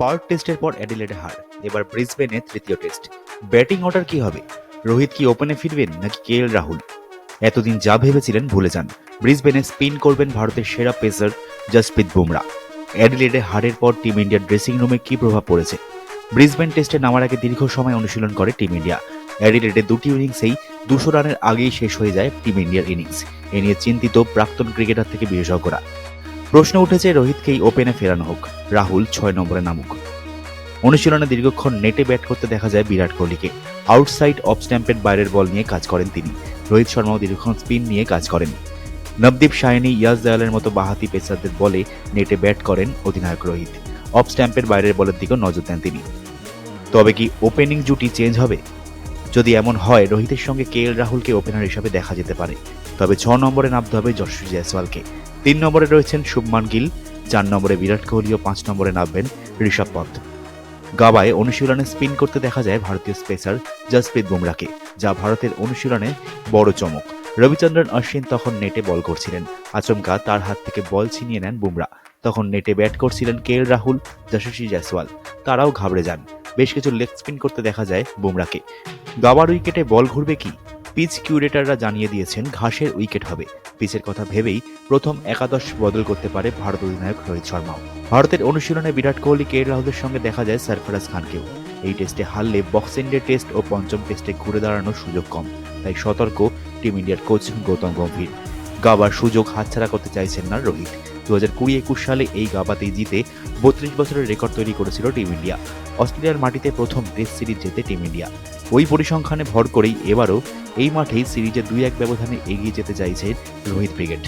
Part টেস্টের পর অ্যাডিলেডে হার, এবার ব্রিসবেনে তৃতীয় টেস্ট। ব্যাটিং অর্ডার কি হবে? রোহিত কি ওপেনে ফিরবেন নাকি কে রাহুল? এতদিন যা ভেবেছিলেন ভুলে যান। ব্রিসবেনে স্পিন করবেন ভারতের সেরা পেসার জসপ্রীত বুমরা। অ্যাডিলেডে হারের পর টিম ইন্ডিয়ার ড্রেসিং রুমে কি প্রভাব পড়েছে? ব্রিসবেন টেস্টে নামার আগে দীর্ঘ সময় অনুশীলন করে টিম ইন্ডিয়া। অ্যাডিলেডে দুটি ইনিংসেই দুশো রানের আগেই শেষ হয়ে যায় টিম ইন্ডিয়ার ইনিংস। এ নিয়ে চিন্তিত প্রাক্তন ক্রিকেটার থেকে বিশেষজ্ঞরা। প্রশ্ন উঠেছে রোহিতকেই ওপেনে ফেরানো হোক। রাহুল ছয় নম্বরে নামুক। অনুশীলনে দীর্ঘক্ষণ নেটে ব্যাট করতে দেখা যায় বিরাট কোহলিকে। আউটসাইড অফ স্ট্যাম্পের বাইরের বল নিয়ে কাজ করেন তিনি। রোহিত শর্মাও দীর্ঘক্ষণ স্পিন নিয়ে কাজ করেন। নবদীপ সায়নী, ইয়াস দয়ালের মতো বাহাতি পেসারদের বলে নেটে ব্যাট করেন অধিনায়ক রোহিত। অফ স্ট্যাম্পের বাইরের বলের দিকেও নজর দেন তিনি। তবে কি ওপেনিং জুটি চেঞ্জ হবে? যদি এমন হয়, রোহিতের সঙ্গে কে এল রাহুলকে ওপেনার হিসাবে দেখা যেতে পারে। তবে ছ নম্বরে নামতে হবে যশস্বী জয়সওয়ালকে। তিন নম্বরে রয়েছেন শুভমান গিল, চার নম্বরে বিরাট কোহলি ও পাঁচ নম্বরে নামবেন ঋষভ পন্থ। গাবায় অনুশীলনে স্পিন করতে দেখা যায় ভারতীয় স্পেসার জসপ্রীত বুমরাকে যা ভারতের অনুশীলনে বড় চমক। রবিচন্দ্রন অশ্বিন তখন নেটে বল করছিলেন। আচমকা তার হাত থেকে বল ছিনিয়ে নেন বুমরা তখন নেটে ব্যাট করছিলেন কে এল রাহুল, যশস্বী জয়সওয়াল। তারাও ঘাবড়ে যান। বেশ কিছু লেগ স্পিন করতে দেখা যায় বুমরাকে। গাবার উইকেটে বল ঘুরবে কি? পিচ কিউরেটাররা জানিয়ে দিয়েছেন ঘাসের উইকেট হবে। পিচের কথা ভেবেই প্রথম একাদশ বদল করতে পারে ভারত অধিনায়ক রোহিত শর্মাও। ভারতের অনুশীলনে বিরাট কোহলি, কে রাহুলের সঙ্গে দেখা যায় সরফরাজ খানকেও। এই টেস্টে হারলে বক্সিং ডে টেস্ট ও পঞ্চম টেস্টে ঘুরে দাঁড়ানোর সুযোগ কম। তাই সতর্ক টিম ইন্ডিয়ার কোচ গৌতম গম্ভীর। গাবার সুযোগ হাতছাড়া করতে চাইছেন না রোহিত। দু হাজার কুড়ি একুশ সালে এই গাবাতেই জিতে বত্রিশ বছরের রেকর্ড তৈরি করেছিল টিম ইন্ডিয়া। অস্ট্রেলিয়ার মাটিতে প্রথম টেস্ট সিরিজ জেতে টিম ইন্ডিয়া। ওই পরিসংখ্যানে ভর করেই এবারও এই মাঠেই সিরিজে দুই এক ব্যবধানে এগিয়ে যেতে চাইছে রোহিত ব্রিগেড।